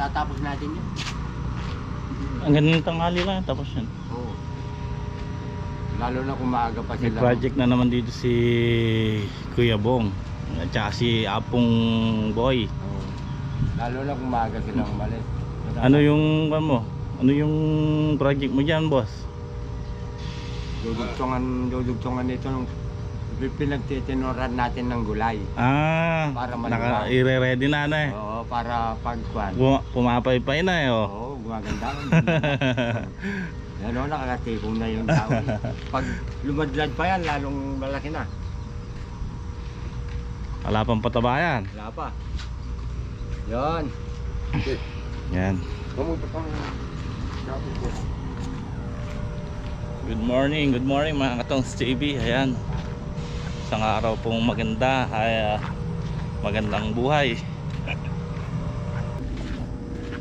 Matatapos natin yun. Ang ganda ng tanghali lang, tapos yan. Oo. Lalo na kung maaga pa May sila. project na naman dito si Kuya Bong. At saka si Apong Boy. Oo. Lalo na kung maaga sila umalis. Ano yung ano mo? Ano yung project mo dyan, boss? Dudugtungan, dudugtungan nito nung pinagtitinoran natin ng gulay. Ah, Para maluwag. naka i-ready na na eh. Oo, para pagkwan. Puma- Pumapaypay na eh oh. Oo, gumaganda. Ano, nakakatipong na yung tao. Pag lumadlad pa yan, lalong malaki na. Wala pang pataba yan. Wala pa. Yan. Yan. Good morning, good morning mga katongs TV. Ayan. Isang araw pong maganda, ay ah, magandang buhay.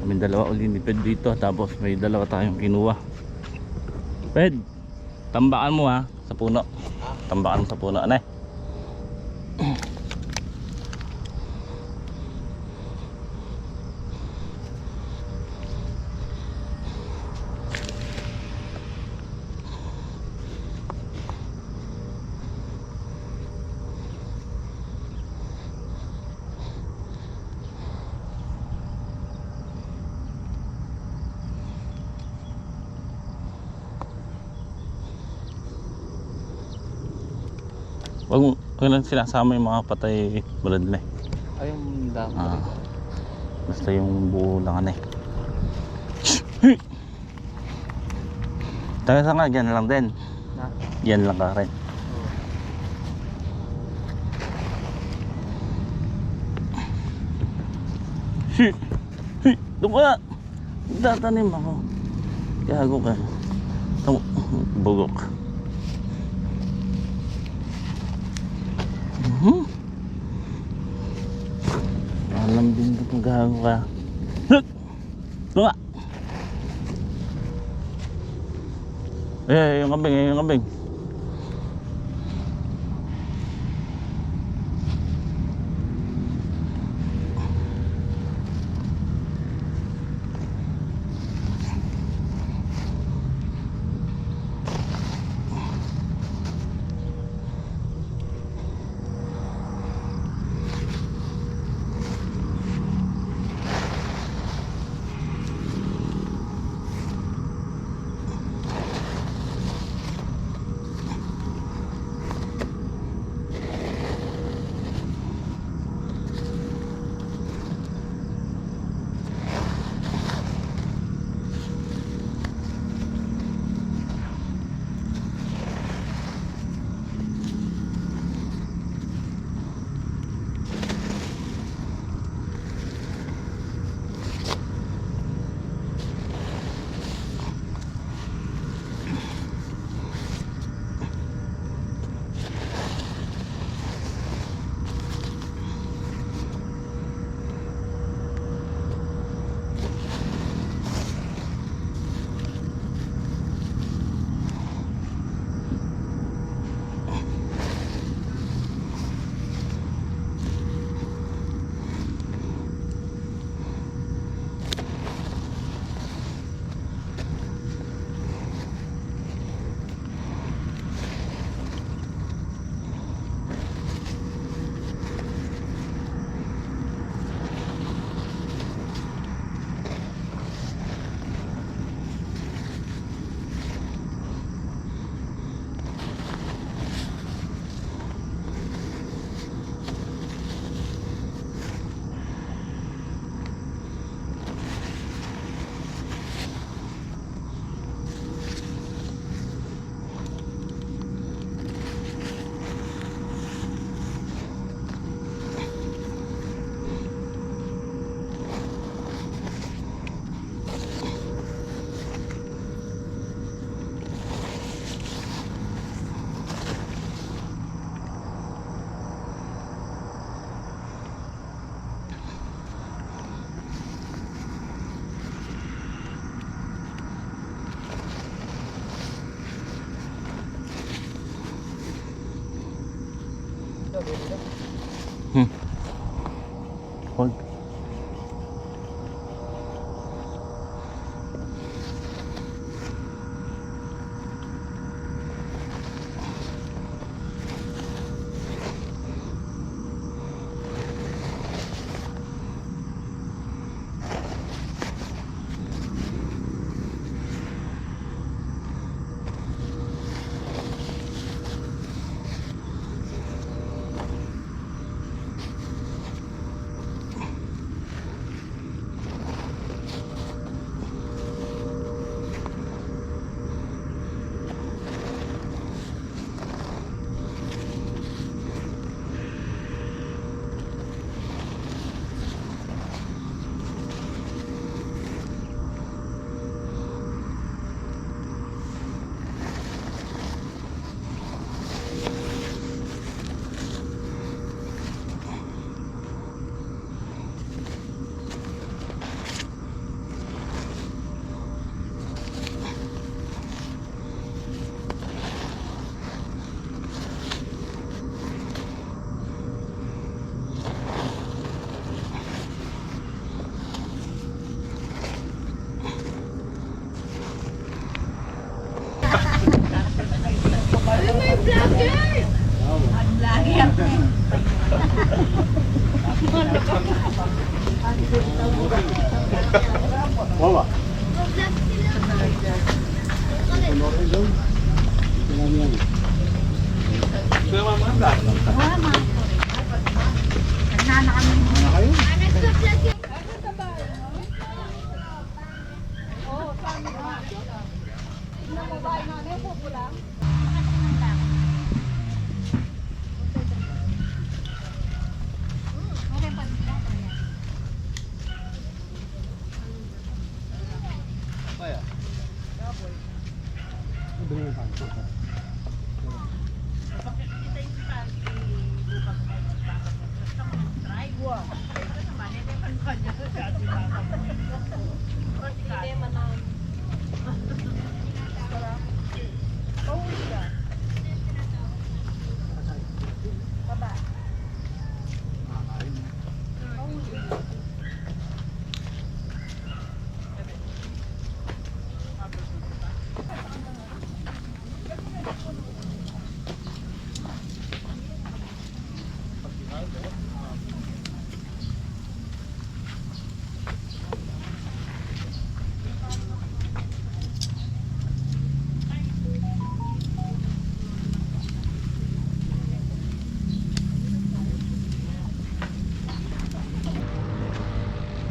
Kami dalawa uli ni Ped dito, tapos may dalawa tayong kinuha. Ped, tambakan mo ha, sa puno. Tambakan mo sa puno, ano eh. Wag mo, wag lang sinasama yung mga patay bulad na eh. Ayun, dami. Ah, basta yung buo lang ano eh. Taga sa nga, dyan lang din. Na? Yan lang ka rin. Doon ka na! Tatanim ako. Gago ka. Tamo, bugok. Mhm. Alam din kung gago ka. Ka! Eh, yung kambing, eh, yung kambing. Vlogger! Ang vlogger. Wawa. Vlog sila. Kuya mama, vlog. Kuya mama. Nana kami. Nana kayo? Anak sa vlog yun. Oh, sa mga. Nakabahay namin, pupulang.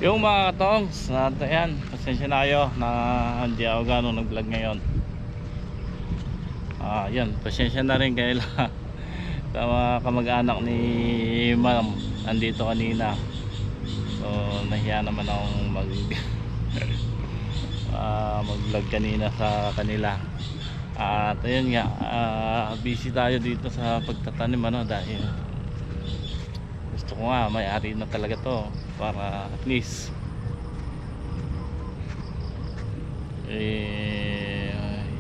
Yung mga katongs, na yan, pasensya na kayo na hindi ako gano'ng nag-vlog ngayon. Ah, yan, pasensya na rin kayo lang. sa mga kamag-anak ni ma'am, andito kanina. So, nahiya naman akong mag ah, mag-vlog kanina sa kanila. At ayun nga, ah, busy tayo dito sa pagtatanim ano dahil gusto ko nga may-ari na talaga to para at least eh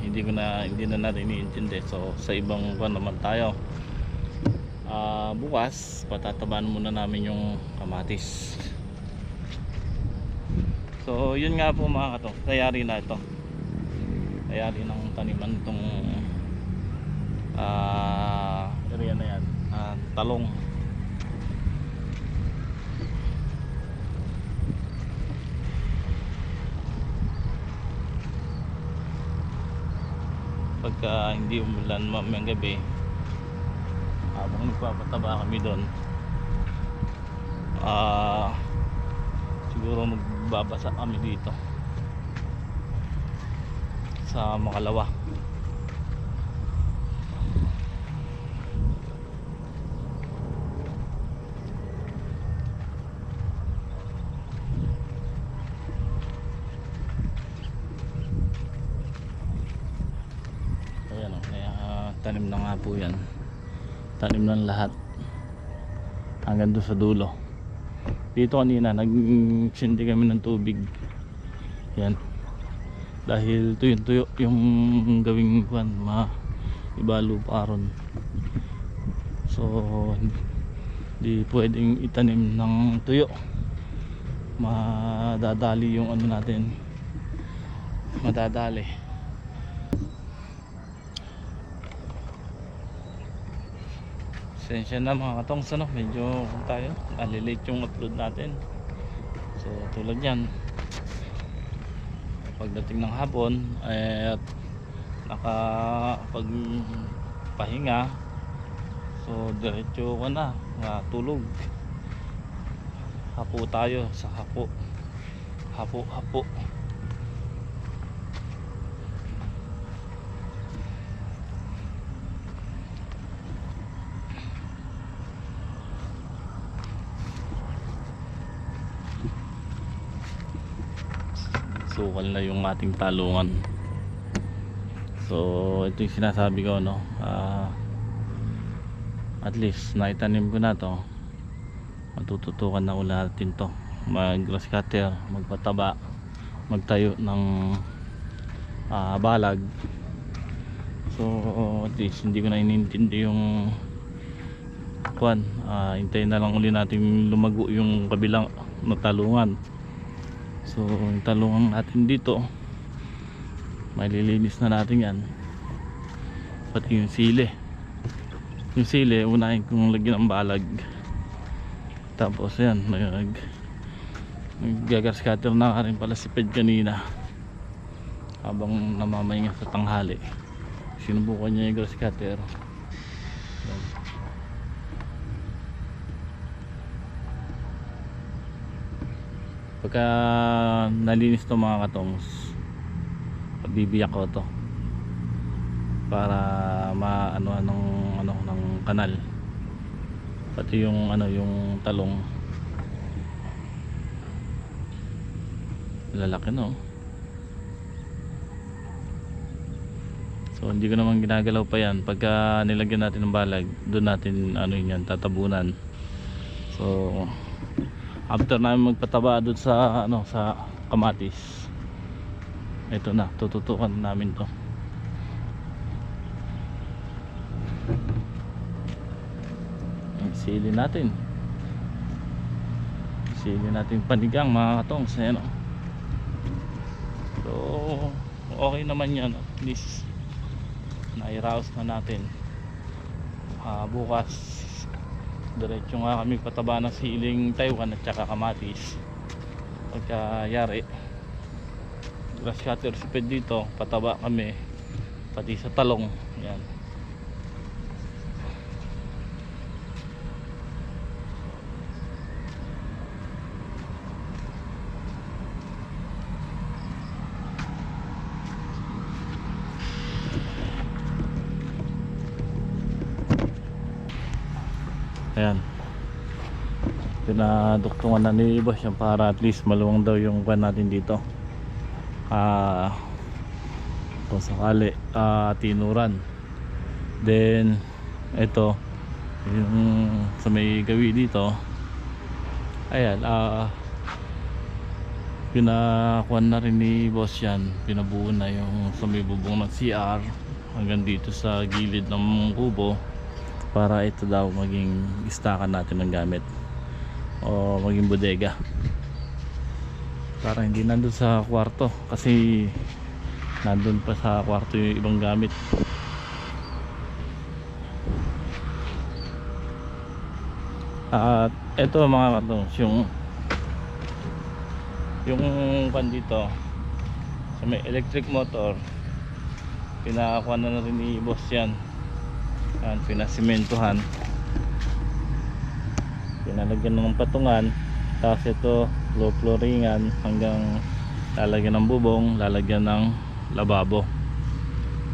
hindi ko na hindi na natin iniintindi. So sa ibang buwan naman tayo. Ah, bukas patataban muna namin yung kamatis. So yun nga po mga kato tayari na ito. Tayari ng taniman itong ah area na yan ah, talong pagka hindi umulan mamayang gabi habang nagpapataba kami doon ah siguro magbabasa kami dito sa makalawa ayan o kaya ah, tanim na nga po yan. Tanim ng lahat. Hanggang doon sa dulo. Dito kanina nagsindi kami ng tubig. Yan. Dahil tuyong tuyo yung gawing kwan ma ibalo pa ron. So hindi pwedeng itanim ng tuyo. Madadali yung ano natin. Madadali Sensya na mga katongs ano, medyo kung tayo, alilate yung upload natin. So tulad yan. Pagdating ng hapon, eh, at nakapagpahinga, so diretso ko na, nga tulog. Hapo tayo sa hapo. Hapo, hapo. Sukal na yung ating talungan. So ito yung sinasabi ko no? Ah, at least naitanim ko na to. Matututukan na ulit natin to. Mag grass cutter magpataba magtayo ng ah, balag. So at least hindi ko na inintindi yung kwan. Ah, hintayin na lang uli natin lumago yung kabilang na talungan So, yung talungan natin dito, malilinis na natin yan. Pati yung sili. Yung sili, unahin kong lagyan ng balag. Tapos yan, nag naggagas cutter na rin pala si Ped kanina. Habang namamahinga sa tanghali. Sinubukan niya yung grass cutter. Yan. Pagka nalinis to mga katongs bibiyak ko to para maano anong ano ng kanal. Pati yung ano yung talong. Lalaki no? So hindi ko naman ginagalaw pa yan. Pagka nilagyan natin ng balag doon natin ano yun yan tatabunan. So after namin magpataba doon sa ano sa kamatis ito na tututukan namin to. Sili natin. Sili natin panigang mga katongs ayan o so okay naman yan at least nairaos na natin. Ah, bukas diretso nga kami pataba ng siling Taiwan at saka kamatis. Pagkayari grass cutter sipid dito pataba kami pati sa talong. Yan pinaduktungan na ni boss yan para at least maluwang daw yung kwan natin dito. Ah kung sakali ah, tinuran. Then ito yung sa may gawi dito ayan ah pinakuan na rin ni boss yan. Pinabuo na yung sa may bubong ng CR hanggang dito sa gilid ng kubo para ito daw maging istakan natin ng gamit o maging bodega. Para hindi nandun sa kwarto kasi nandun pa sa kwarto yung ibang gamit. At eto mga katong yung yung pan dito sa may electric motor pinakuha na na rin ni boss yan. Yan pinasimentohan pinalagyan ng patungan tapos ito low flooringan hanggang lalagyan ng bubong lalagyan ng lababo.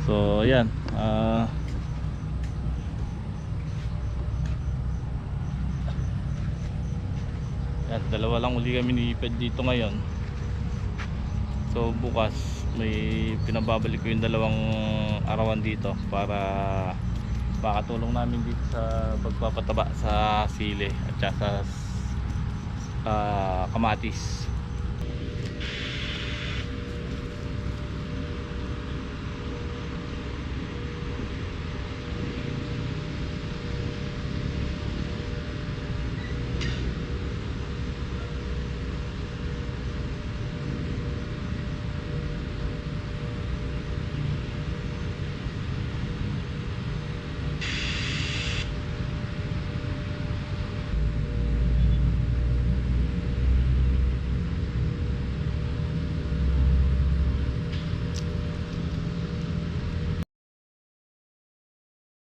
So yan ah yan dalawa lang uli kami ni Iped dito ngayon. So bukas may pinababalik ko yung dalawang arawan dito para makatulong namin dito sa pagpapataba sa sili at saka sa ah, kamatis